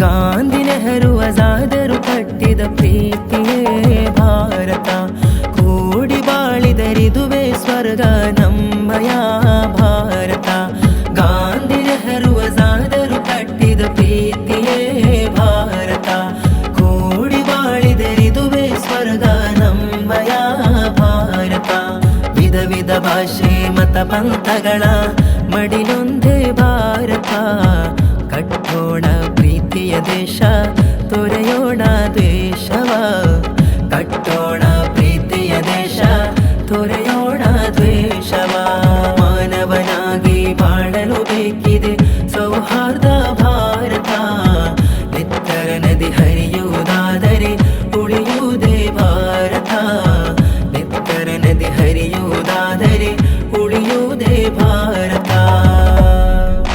ಗಾಂಧಿ ನೆಹರು ಅಜಾದರು ಕಟ್ಟಿದ ಪ್ರೀತಿಯೇ ಭಾರತ. ಕೂಡಿ ಬಾಳಿದರಿದುವೆ ಸ್ವರ್ಗ ನಮ್ಮಯ ಭಾರತ. ಗಾಂಧಿ ನೆಹರು ಅಜಾದರು ಕಟ್ಟಿದ ಪ್ರೀತಿಯೇ ಭಾರತ. ಕೂಡಿ ಬಾಳಿದರಿದುವೆ ಸ್ವರ್ಗ ನಮ್ಮಯ ಭಾರತ. ವಿಧ ವಿಧ ಭಾಷೆ ಮತ ಪಂಥಗಳ ಮಡಿಲೊಂದೇ ಭಾರತ. ದೇಶ ತೊರೆಯೋಣ ದ್ವೇಷವ. ಕಟ್ಟೋಣ ಪ್ರೀತಿಯ ದೇಶ, ತೊರೆಯೋಣ ದ್ವೇಷವ. ಮಾನವನಾಗಿ ಬಾಳಲು ಬೇಕಿದೆ ಸೌಹಾರ್ದ ಭಾರತ. ನಿತ್ತರ ನದಿ ಹರಿಯುವುದಾದರೆ ಉಳಿಯುವುದೇ ಭಾರತ. ನಿತ್ತರ ನದಿ ಹರಿಯುವುದಾದರೆ ಉಳಿಯುವುದೇ ಭಾರತ.